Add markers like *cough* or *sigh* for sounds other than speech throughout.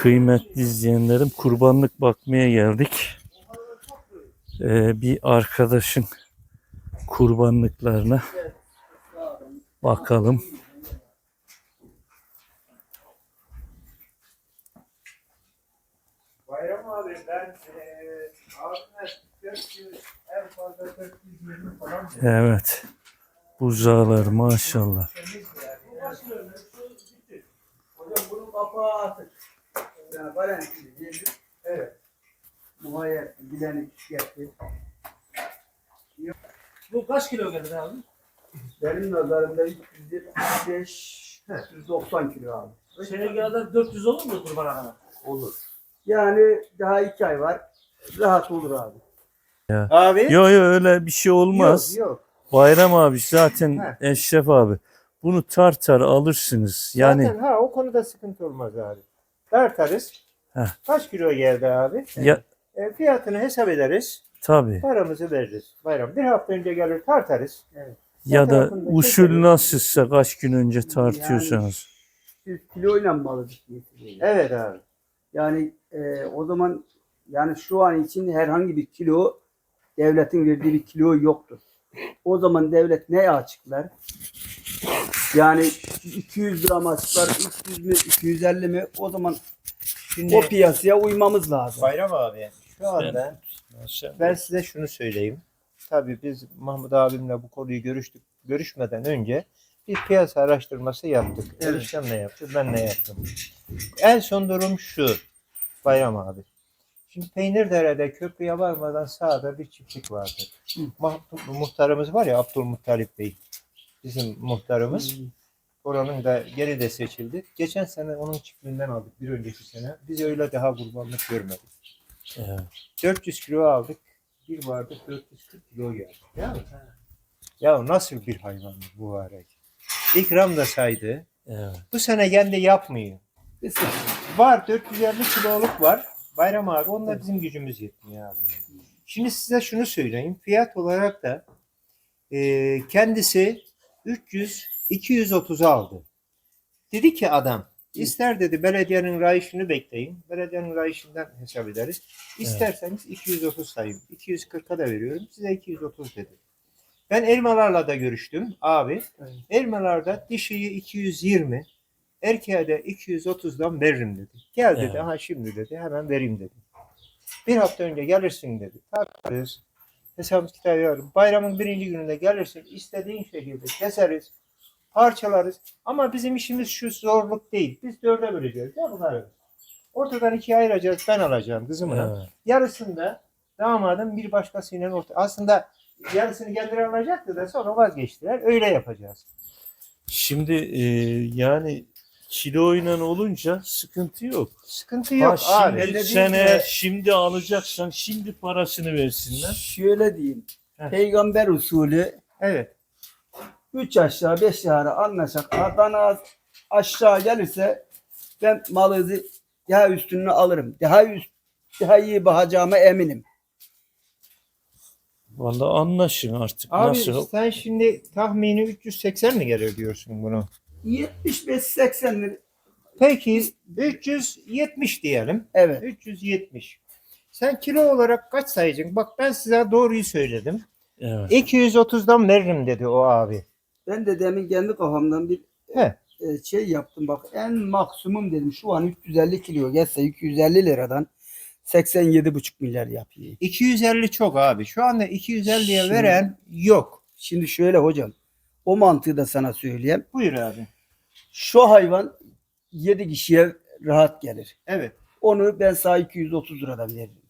Kıymetli izleyenlerim kurbanlık bakmaya geldik. Ee, bir arkadaşın kurbanlıklarına bakalım. Bayram abi ben eee abime 400 en fazla 420 falan Evet. Buzağlar maşallah. Hocam bunun kapağı atık. Yani garantili değil. Evet. Muhayyet bilenik getir. Bu kaç kilo gelir abi? Benim nazarımda 375 190 kilo abi. Şeye kadar 400 olur mu kurbana kadar? Olur. Yani daha iki ay var. Rahat olur abi. Abi. Yo yo öyle bir şey olmaz. Yok yok. Bayram abi zaten He. Eşref abi. Bunu tartar alırsınız. Yani Zaten ha o konuda sıkıntı olmaz abi. Tartarız. Heh. Kaç kilo geldi abi? ya E, fiyatını hesap ederiz. tabii Paramızı veririz. Bayram. Bir hafta önce gelir tartarız. ya da usul nasılsa kaç gün önce tartıyorsanız. Siz kiloyla alıyorsunuz? Evet abi. Yani e, o zaman yani şu an için herhangi bir kilo devletin verdiği bir kilo yoktur. O zaman devlet neye açıklar? Yani 200 lira mı açıklar, 300 mü, 250 mi? O zaman Şimdi o piyasaya uymamız lazım. Bayram abi şu anda ben size şunu söyleyeyim. Tabii biz Mahmut abimle bu konuyu görüştük. Görüşmeden önce bir piyasa araştırması yaptık. Evet. Erişem ne yaptı, ben ne yaptım. En son durum şu. Bayram abi. Şimdi Peynirdere'de köprüye varmadan sağda bir çiftlik vardı. Hı. Mahmut, muhtarımız var ya Abdülmuttalip Bey. Bizim muhtarımız. Oranın da geri de seçildi. Geçen sene onun çiftliğinden aldık. Bir önceki sene. Biz öyle daha kurbanlık görmedik. Evet. 400 kilo aldık. Bir vardı 440 kilo geldi. Ya, ya nasıl bir hayvan bu hareket? İkram da saydı. Evet. Bu sene kendi yapmıyor. Var 450 kiloluk var. Bayram abi onda bizim gücümüz yetmiyor abi. Şimdi size şunu söyleyeyim. Fiyat olarak da e, kendisi 300 230 aldı. Dedi ki adam ister dedi belediyenin rayişini bekleyin. Belediyenin rayişinden hesap ederiz. İsterseniz 230 sayayım. 240'a da veriyorum. Size 230 dedi. Ben elmalarla da görüştüm abi. Evet. Elmalarda dişiyi 220, erkeğe de 230'dan veririm dedi. Gel dedi, Evet. aha şimdi dedi, hemen vereyim dedi. Bir hafta önce gelirsin dedi. Tartarız. Hesabımız kitabı yarın. Bayramın birinci gününde gelirsin. istediğin şekilde keseriz. Parçalarız. Ama bizim işimiz şu zorluk değil. Biz dörde böleceğiz. Ya bunları. Ortadan ikiye ayıracağız. Ben alacağım kızımla. Evet. Yarısında damadım bir başkasıyla orta. Aslında yarısını kendileri alacaktı da sonra vazgeçtiler. Öyle yapacağız. Şimdi e, yani kiloyla olunca sıkıntı yok. Sıkıntı yok Ha, abi. şimdi Ne sen eğer şimdi alacaksan şimdi parasını versinler. Şöyle diyeyim. Heh. Peygamber usulü Evet. 3 aşağı 5 yukarı anlaşak. Adana aşağı gelirse ben malınızı daha üstünü alırım. Daha üst, daha iyi bakacağıma eminim. Vallahi anlaşın artık Abi nasıl. sen şimdi tahmini 380 mi gelir diyorsun bunu? 75-80 lira. Peki 370 diyelim. Evet. 370. Sen kilo olarak kaç sayacaksın? Bak ben size doğruyu söyledim. Evet. 230'dan veririm dedi o abi. Ben de demin kendi kafamdan bir He. e, şey yaptım bak en maksimum dedim şu an 350 kilo gelse 250 liradan 87,5 milyar yapıyor. 250 çok abi. Şu anda 250'ye Şimdi- veren yok. Şimdi şöyle hocam o mantığı da sana söyleyeyim. Buyur abi. Şu hayvan 7 kişiye rahat gelir. Evet. Onu ben sana 230 liradan veririm.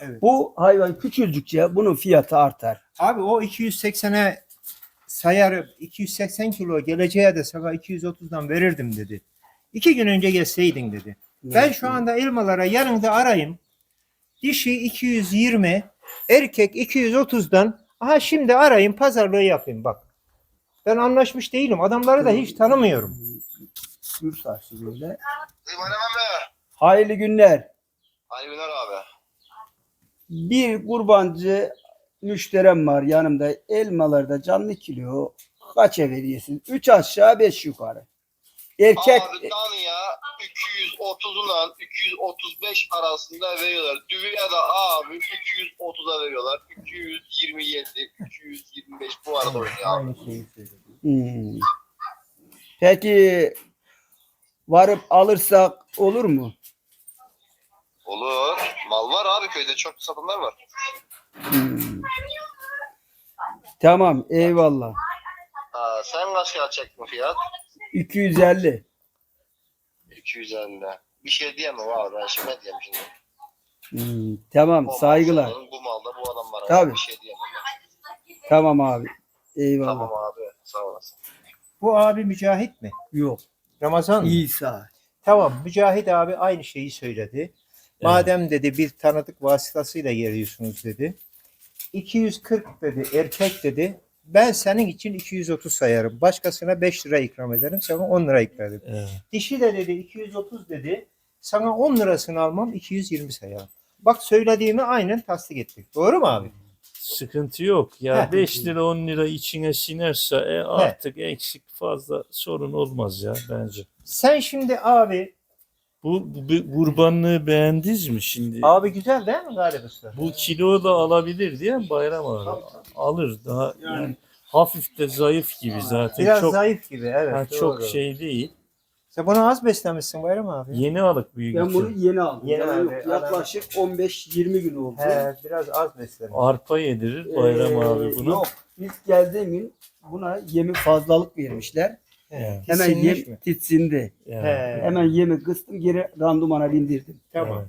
Evet. Bu hayvan küçüldükçe bunun fiyatı artar. Abi o 280'e sayarım 280 kilo geleceğe de sana 230'dan verirdim dedi. İki gün önce gelseydin dedi. Ben şu anda elmalara yarın da arayayım. Dişi 220, erkek 230'dan. Aha şimdi arayayım pazarlığı yapayım bak. Ben anlaşmış değilim. Adamları da hiç tanımıyorum. Gür saçlı böyle. Hayırlı günler. Hayırlı günler abi. Bir kurbancı müşterem var yanımda. Elmalarda canlı kilo kaça veriyorsun? 3 aşağı 5 yukarı. Erkek Abi Danya 230'la 235 arasında veriyorlar. Düvüye de abi 230'a veriyorlar. 227, 225 bu arada oynuyor abi. Aynı şeyi söyledim. Hmm. Peki varıp alırsak olur mu? Olur. Mal var abi köyde çok satanlar var. Hmm. Tamam eyvallah. Ha, sen kaç kağıt çektin fiyat? 250. 250. Bir şey diyemem abi ben şimdi ne diyeyim şimdi. Hmm. Tamam O saygılar. senin, Bu malda bu adam var. abi. Tabii. Bir şey diyemem ben. Tamam abi. Eyvallah. Tamam abi sağ olasın. Bu abi Mücahit mi? Yok. Ramazan mı? İsa. Tamam Mücahit abi aynı şeyi söyledi. Madem dedi bir tanıdık vasıtasıyla geliyorsunuz dedi. 240 dedi erkek dedi. Ben senin için 230 sayarım. Başkasına 5 lira ikram ederim. Sana 10 lira ikram ederim. Evet. Dişi de dedi 230 dedi. Sana 10 lirasını almam 220 sayarım. Bak söylediğimi aynen tasdik ettik. Doğru mu abi? Sıkıntı yok. Ya Heh. 5 lira 10 lira içine sinerse e, artık eksik fazla sorun olmaz ya bence. Sen şimdi abi Bu, bu, bu kurbanlığı beğendiniz mi şimdi? abi güzel değil mi Galip Usta? Bu kilo da alabilir diye mi Bayram abi? Alır daha yani hafif de zayıf gibi zaten. Biraz çok zayıf gibi evet. ha, doğru. çok şey değil. Sen bunu az beslemişsin Bayram abi. Yeni alık büyük Ben bunu yeni aldım. Yeni Yani aldı. yaklaşık 15-20 gün oldu. He, biraz az beslemiş. Arpa yedirir Bayram Ee, abi bunu. Yok. İlk geldiğim gün buna yemi fazlalık vermişler. Evet. Hemen yem mi? titsindi. Yani, He. Hemen yemi kıstım geri randumana bindirdim. Tamam. evet.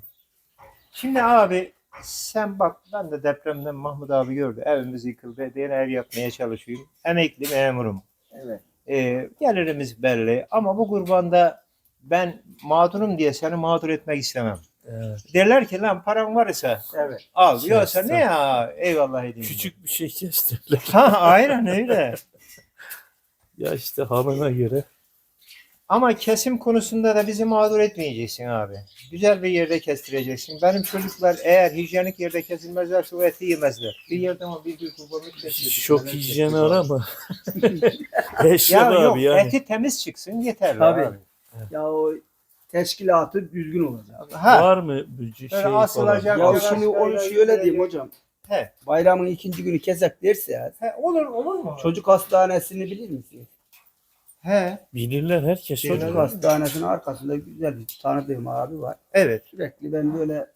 Şimdi abi sen bak ben de depremden Mahmut abi gördü. Evimiz yıkıldı. Diğer ev yapmaya çalışıyorum. Emekli memurum. Evet. Ee, gelirimiz belli. Ama bu kurbanda ben mağdurum diye seni mağdur etmek istemem. evet. Derler ki lan paran varsa Evet. al. Kes, Yoksa ne ya eyvallah edeyim. Küçük bir şey kestirler. Ha aynen öyle. *laughs* Ya işte halına göre. Ama kesim konusunda da bizi mağdur etmeyeceksin abi. Güzel bir yerde kestireceksin. Benim çocuklar eğer hijyenik yerde kesilmezlerse o eti yemezler. Bir yerde ama bir bir kurbanlık kesilecek. Çok hijyen kesiyorlar. arama. *laughs* Eşya Ya yok abi yani. eti temiz çıksın yeterli Tabii. abi. Ya o teşkilatı düzgün olacak. Ha, Var mı bu şey Böyle falan? asılacak- Ya şimdi onu şöyle diyeyim hocam. he, Bayramın ikinci günü kesek derse he, olur olur mu? çocuk hastanesini bilir misin? He, Bilirler herkes. Bilirler. Çocuk bilir. hastanesinin arkasında güzel bir tanıdığım abi var. evet. Sürekli ben böyle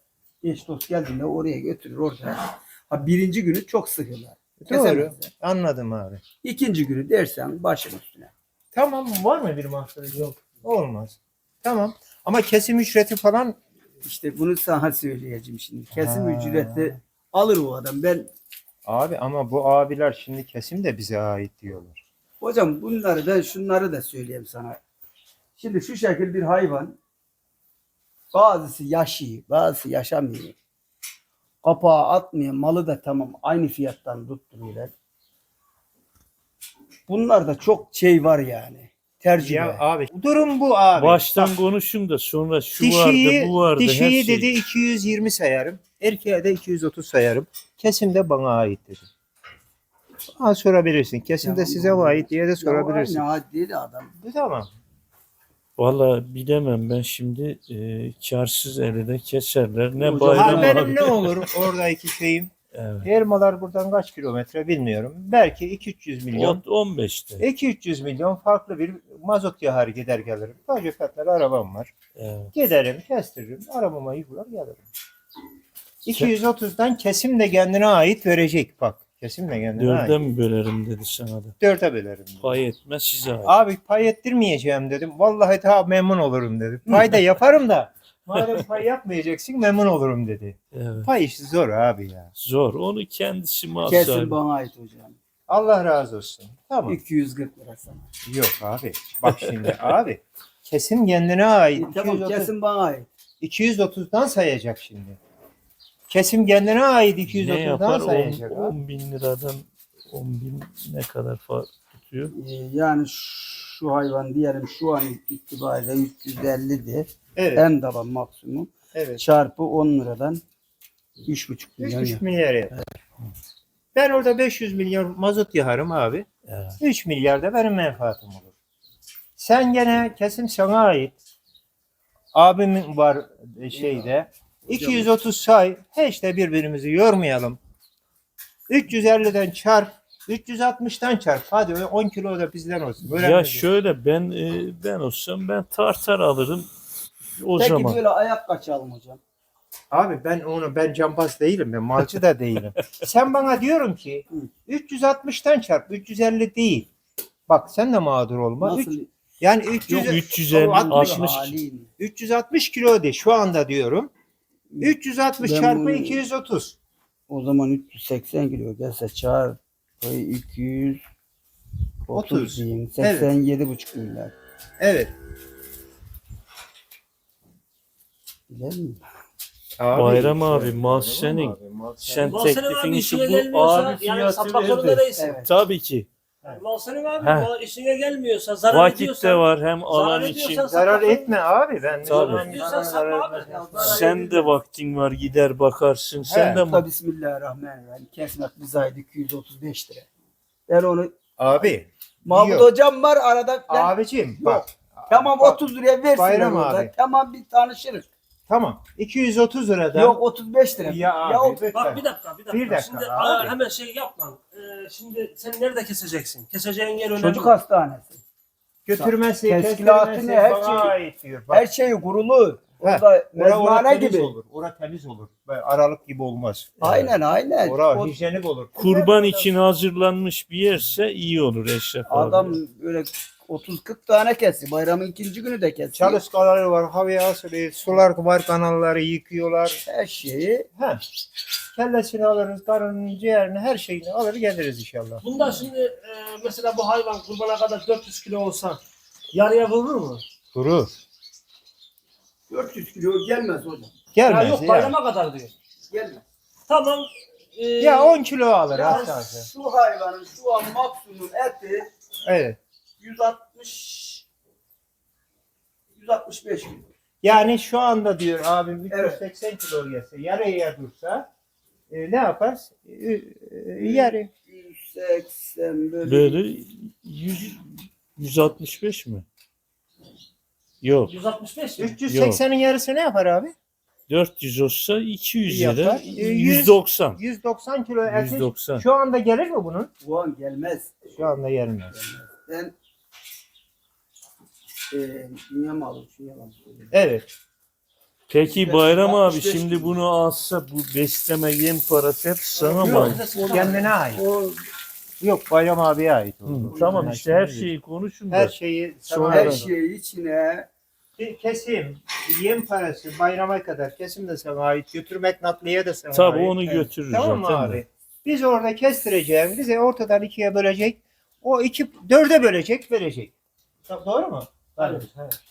eş dost geldiğinde oraya götürür orada. Ha, birinci günü çok sıkıyorlar. Doğru. Kesemezler. Anladım abi. İkinci günü dersen başın üstüne. Tamam var mı bir mahsuru? Yok. Olmaz. Tamam. Ama kesim ücreti falan İşte bunu sana söyleyeceğim şimdi. Kesim Ha. ücreti alır o adam. Ben abi ama bu abiler şimdi kesim de bize ait diyorlar. Hocam bunları ben şunları da söyleyeyim sana. Şimdi şu şekil bir hayvan bazısı yaşıyor, bazısı yaşamıyor. Kapağı atmıyor, malı da tamam aynı fiyattan tutturuyorlar. Bunlarda çok şey var yani. Tercih. Ya abi durum bu abi. Baştan Bak, konuşun da sonra şu dişiyi, vardı bu vardı her dişiyi şey. dedi 220 sayarım. Erkeğe de 230 sayarım. Kesim de bana ait dedi. Aa, sorabilirsin. Kesim de size ait diye de sorabilirsin. Aynı adli de adam. Bu tamam. Valla bilemem ben şimdi e, karsız elde keserler. Ne Hocam, bayram Ha, benim abi. ne olur oradaki şeyim. *laughs* Evet. Elmalar buradan kaç kilometre bilmiyorum. Belki 2-300 milyon. On- 15'te. 2-300 milyon farklı bir mazot yaharı gider gelirim. Sadece fiyatları arabam var. Evet. Giderim, kestiririm, arabama yıkılar gelirim. 230'dan kesim de kendine ait verecek bak. Kesim de kendine Dörde ait. mi bölerim dedi sana da. Dörde bölerim. dedi. Pay etmez size ait. Abi pay ettirmeyeceğim dedim. Vallahi daha memnun olurum dedi. Pay da yaparım da. Madem pay yapmayacaksın memnun olurum dedi. Evet. Pay işi zor abi ya. Zor. Onu kendisi mal Kesin bana ait hocam. Allah razı olsun. Tamam. 240 lira sana. Yok abi. Bak şimdi abi. Kesim kendine ait. E, tamam 230 kesin bana ait. 230'dan sayacak şimdi. Kesim kendine ait Ne 230'dan yapar? sayacak. 10, 10 bin liradan 10 bin ne kadar fark tutuyor? Ee, yani şu hayvan diyelim şu an itibariyle 350'di. Evet. En taban maksimum. Evet. Çarpı 10 liradan 3,5 milyon. 3,5 yapar. milyar yapar. Ben orada 500 milyon mazot yaharım abi. Evet. 3 milyar da benim menfaatim olur. Sen gene kesim sana ait. Abimin var e, şeyde. 230 say. Hiç de birbirimizi yormayalım. 350'den çarp. 360'tan çarp. Hadi öyle 10 kilo da bizden olsun. Öyle ya şöyle ben e, ben olsam ben tartar alırım. O Peki zaman. böyle ayak kaçalım hocam. Abi ben onu ben cambaz değilim ben malcı da değilim. *laughs* sen bana diyorum ki Hı. 360'tan çarp 350 değil. Bak sen de mağdur olma. Üç- Nasıl? yani 300, Yok 350 60 60 Haliyle. 360 kilo de şu anda diyorum. 360 Ben çarpı bunu- 230. O zaman 380 kilo gelse çarpı 200 30 30. diyeyim. 87 buçuk milyar. Evet. Bilir mi? Bayram abi. Sen Mal senin teklifin abi işi bu abi yani fiyatı verdi. değilsin. Evet. Tabii ki. Mal senin abi He. mal işine gelmiyorsa zarar Vakit ediyorsan. de var hem alan ediyorsan için. Zarar etme abi ben. Tabii. ben- Diyorsan satma abi. Sen de vaktin var gider bakarsın. Sen de Tabi Bismillahirrahmanirrahim. Kesmek bize aydı 235 lira. Ben onu Abi. Mahmut Yok. hocam var arada. Ben, Abicim bak. tamam bak, 30 liraya versin Bayram abi. Tamam bir tanışırız. Tamam. 230 liradan. Yok 35 lira. Ya abi. o- lütfen. Bak bir dakika bir dakika. Bir dakika Şimdi abi. hemen şey yapma. Ee, şimdi sen nerede keseceksin? Keseceğin yer önemli. çocuk hastanesi. Götürmesi, Teşkilatı kestirmesi ne, her şey- ait diyor. Bak, Her şeyi kurulu. Orada ora, ora mezmane gibi. olur. Ora temiz olur. Aralık gibi olmaz. Aynen aynen. Ora O- hijyenik olur. kurban için hazırlanmış bir yerse iyi olur Eşref abi. adam böyle 30-40 tane kesti. Bayramın ikinci günü de kesti. Çalışkaları var, havaya asılıyor, sular var, kanalları yıkıyorlar. Her şeyi He. Kellesini alırız, karnını, ciğerini, her şeyini alır geliriz inşallah. Bunda şimdi e, mesela bu hayvan kurbana kadar 400 kilo olsa yarıya vurur mu? Durur. 400 kilo gelmez hocam. Ya Gelmez yok ya. bayrama kadar diyor. Gelmez. Tamam. e, Ya 10 kilo alır Ya aşağısı. şu hayvanın şu an maksimum eti Evet. 160 165 kilo. Yani şu anda diyor abim Evet. 380 kilo gelse, yarıya dursa e, ne yapar? E, e, yarı. 180 bölü Böyle 100, 165 mi? Yok. 165 mi? 380'in yarısı ne yapar abi? 400 olsa 200 Yapar. lira. E, yüz- 190. 190 kilo eti. 190. Şu anda gelir mi bunun? bu an gelmez. Şu anda gelmez. Ben eee dünya malı. Evet. Peki Bayram abi 65 şimdi bunu alsa bu besleme yem parası hep sana mı? Yok. ait? Kendine ait. O Yok Bayram abiye ait. Hı, tamam işte her şeyi konuşun da. her şeyi Sonra- sana her şeyi içine Bir kesim, yem parası bayrama kadar kesim de sana ait, götürmek nakliye de sana Tabii ait. onu götürürüz Tamam mı zaten. abi? de. Biz orada kestireceğim, bize ortadan ikiye bölecek, o iki, dörde bölecek, verecek. Ta- Doğru mu? Evet.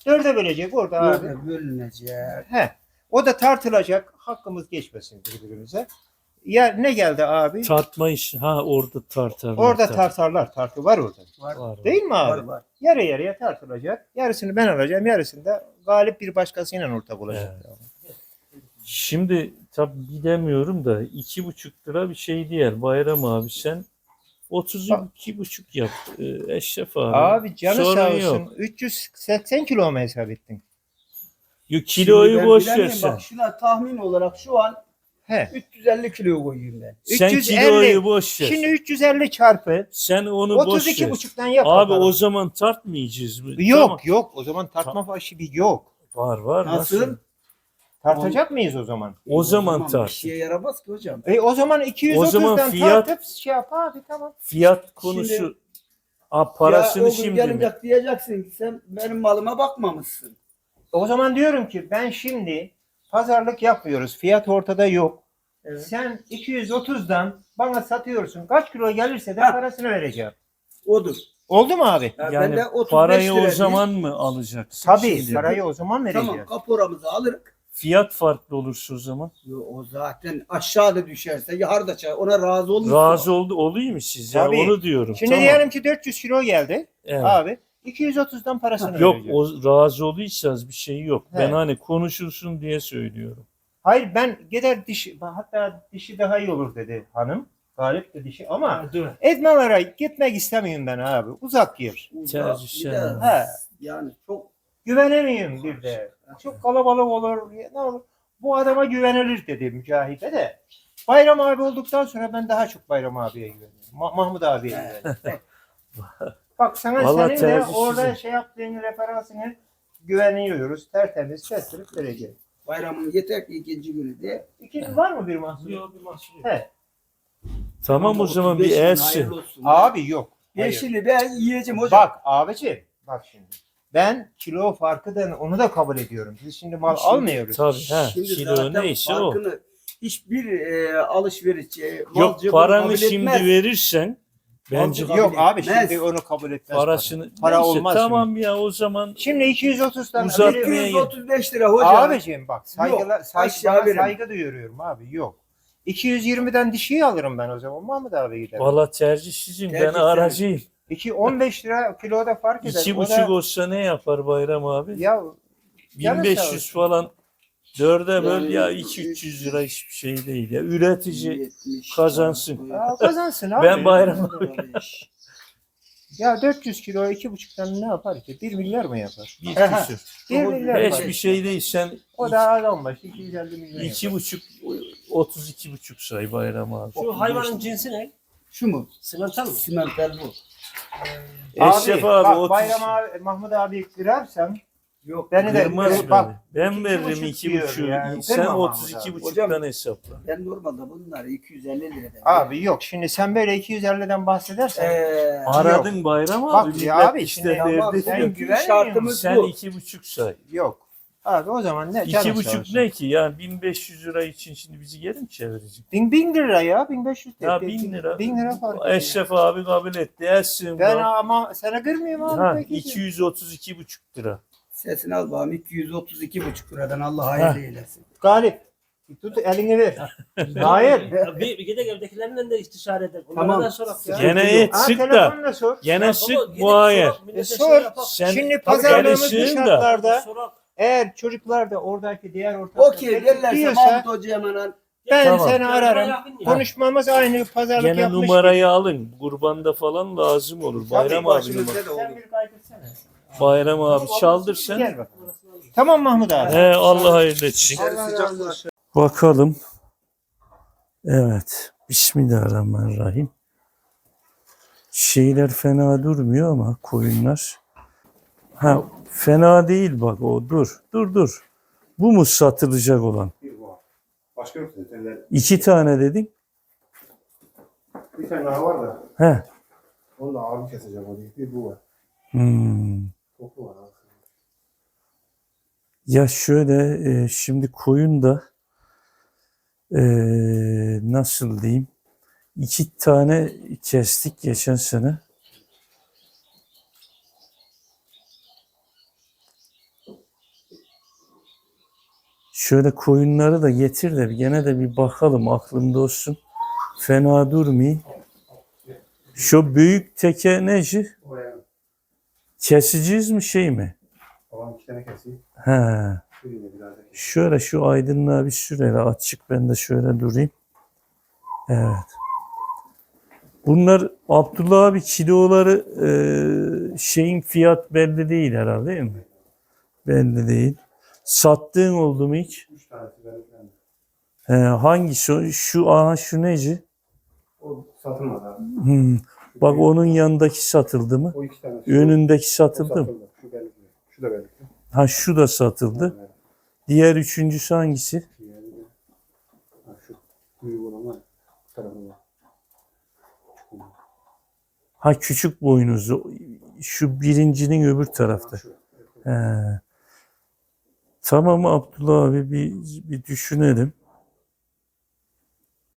Dörde bölecek orada abi. böyle bölünecek. He. O da tartılacak, hakkımız geçmesin birbirimize. Ya ne geldi abi? Tartma işi ha orada tartarlar. orada tartarlar, tartı var orada. Var, Var, Değil mi abi? var, var. Yarı yarıya tartılacak. Yarısını ben alacağım, yarısını da galip bir başkasıyla ortak olacak. Şimdi tabi bilemiyorum da iki buçuk lira bir şey değil Bayram abi sen 32 buçuk yap e, Eşref abi. Abi canı Sorun sağ yok. olsun. 380 kilo mu hesap ettin? Yo, Şimdi kiloyu ben boş bilemiyorum, ver sen. Bak şuna tahmin olarak şu an He. 350 kilo koyayım ben. Sen 350. kiloyu boş ver. Şimdi 350 çarpı sen onu boş 32 ver. buçuktan yap. Abi bakalım. o zaman tartmayacağız mı? yok Tamam. yok o zaman tartma başı bir yok. Var var. Nasıl? Tartacak mıyız o zaman? O zaman Bir tart. şeye yaramaz ki hocam. E o zaman 230'dan O zaman fiyat- tartıp şey yap abi tamam. Fiyat konusu Şimdi- ha, parasını ya, o gün şimdi mi? diyeceksin ki sen benim malıma bakmamışsın. O zaman diyorum ki ben şimdi pazarlık yapmıyoruz. Fiyat ortada yok. Evet. Sen 230'dan bana satıyorsun. Kaç kilo gelirse de Ha. parasını vereceğim. Odur. Oldu mu abi? Ya ben Yani de 35 parayı lira o zaman mı alacaksın? Tabii şimdi? parayı o zaman vereceğim. Tamam kaporamızı alırız. Fiyat farklı olursa o zaman. Yo, o zaten aşağıda düşerse yarda çay ona razı olursun. Razı oldu oluyor mu siz ya? Tabii. Onu diyorum. Şimdi Tamam. diyelim ki 400 kilo geldi Evet. abi. 230'dan parasını Yok o razı olduysanız bir şey yok. He. Ben hani konuşulsun diye söylüyorum. Hayır ben gider dişi hatta dişi daha iyi olur dedi hanım. Galip de dişi ama Ha, dur. Edmalara gitmek istemiyorum ben abi. Uzak yer. Uzak, Tercih bir de- yani. He. yani çok Güvenemiyorum bir de. Çok kalabalık olur. Ne olur. Bu adama güvenilir dedi Mücahit'e de. Bayram abi olduktan sonra ben daha çok Bayram abiye güveniyorum. Ma- Mahmut abiye güveniyorum. *laughs* Bak sana Vallahi senin de tercih orada sizin. şey yaptığın referansını güveniyoruz. Tertemiz kestirip vereceğiz. bayramın yeter ki ikinci günü de İkinci var mı bir mahsur? Yok bir mahsur yok. He. Tamam o zaman 35 bir gün elçi. hayırlı olsun. Abi yok. Hayır. Yeşili ben yiyeceğim hocam. Bak abiciğim bak şimdi. Ben kilo farkıdan onu da kabul ediyorum. Biz şimdi mal Şimdi- almıyoruz. Tabii he. Şimdi Kilo zaten neyse o. farkını hiçbir e, alışveriş e, Yok malcı bunu paranı kabul şimdi etmez. verirsen bence Yok kabul abi etmez. şimdi onu kabul etmez. parasını Para Neyse, olmaz Tamam ya o zaman Şimdi 230 tane Uzat- veriyorum. 235 lira hocam. Abiciğim bak saygıla, Yok, saygı, aşağı verin. saygı duyuyorum abi yok. 220'den dişiyi alırım ben o zaman Mahmut abi giderim. valla tercih sizin ben Tercih aracıyım. 2 15 lira kiloda fark eder. İki O buçuk da- olsa ne yapar Bayram abi? Ya sağ 1500 olsun. falan dörde böl Yani ya 2-300 lira hiçbir şey değil ya. Üretici 70 kazansın. Aa, kazansın abi. Ben bayram Ya 400 kilo 2,5'tan ne yapar ki? 1 milyar mı yapar? bir küsür. 1 milyar yapar. bir şey değil sen O da adam başı 250 milyon iki yapar. buçuk 32 buçuk say Bayram abi. Şu hayvanın cinsi ne? Şu mu? Simental mı? Simental bu. Eşref abi, bak, 30 Bayram abi, Mahmut abi kırarsam Yok. beni de Kırmaz beni. bak Ben iki veririm buçuk iki diyor buçuğu. yani. Sen Kırma Mahmut 32 abi. buçuktan hesapla. Ben normalde bunları 250 liradan. Abi yok şimdi sen böyle 250'den bahsedersen Ee, Aradın Bayram abi. Bak millet ya abi, işte şimdi tamam, verdi. sen sen güven güvenmiyor şartımız Sen bu. iki buçuk say. yok. Abi o zaman ne? İki buçuk ne ki? Yani 1500 lira için şimdi bizi geri mi çevirecek? Bin, bin lira ya 1500 Ya TL. bin lira. Bin lira fark ediyor. Eşref abi kabul etti. Ersin Ben var. ama sana kırmıyorum abi. Ha, peki. 232 buçuk lira. Sesini al bakalım 232 buçuk liradan Allah hayırlı eylesin. Galip. Tut elini ver. *laughs* Hayır. Ya bir, bir gidek evdekilerle de istişare edelim. Onlardan Tamam. sonra ya. Gene et sık da. sor. Gene Ya gidip muayyer. sorak, E, şey sor. Şimdi pazarlığımız bu de. şartlarda Sorak. Eğer çocuklar da oradaki diğer ortaklar Okey derlerse diyorsa Mahmut Hoca'ya hemen ben Tamam. seni ararım. Konuşmamız aynı pazarlık Gene yapmış. numarayı alın. Kurbanda falan lazım olur. Bayram abi numara. başımızda da olur. Sen bir kaydetsene. Bayram abi çaldır sen. Gel. Tamam Mahmut abi. He Allah hayırlı etsin. Bakalım. Evet. Bismillahirrahmanirrahim. Şeyler fena durmuyor ama koyunlar. Ha fena değil bak o dur. Dur dur. Bu mu satılacak olan? Bir bu. Başka yok zaten. İki tane dedin. Bir tane daha var da He. onu da abi keseceğim hadi. Bir bu var. Hmm. Toplu var. Ya şöyle e, şimdi koyun da e, nasıl diyeyim iki tane kestik geçen sene. Şöyle koyunları da getir de gene de bir bakalım aklımda olsun. Fena durmayayım. Şu büyük teke neci? Keseceğiz mi şey mi? Babam iki tane keseyim. He. Şöyle şu aydınlığa bir süreyle açık ben de şöyle durayım. Evet. Bunlar Abdullah abi kiloları e, şeyin fiyat belli değil herhalde değil mi? Belli değil. Sattığın oldu mu hiç? Üç tanesi benim kendi. He, hangisi? o? Şu aha şu neci? O satılmadı abi. Hmm. Bak onun yanındaki satıldı mı? O iki tanesi. Önündeki O satıldı mı? Şu belli. Şu da belli. Ha şu da satıldı. Evet. Diğer üçüncüsü hangisi? Diğeri de- Ha, şu büyük olan var. Bu. Ha küçük boynuzlu. Şu birincinin öbür tarafta. Şu. He. Tamam Abdullah abi bir, bir düşünelim.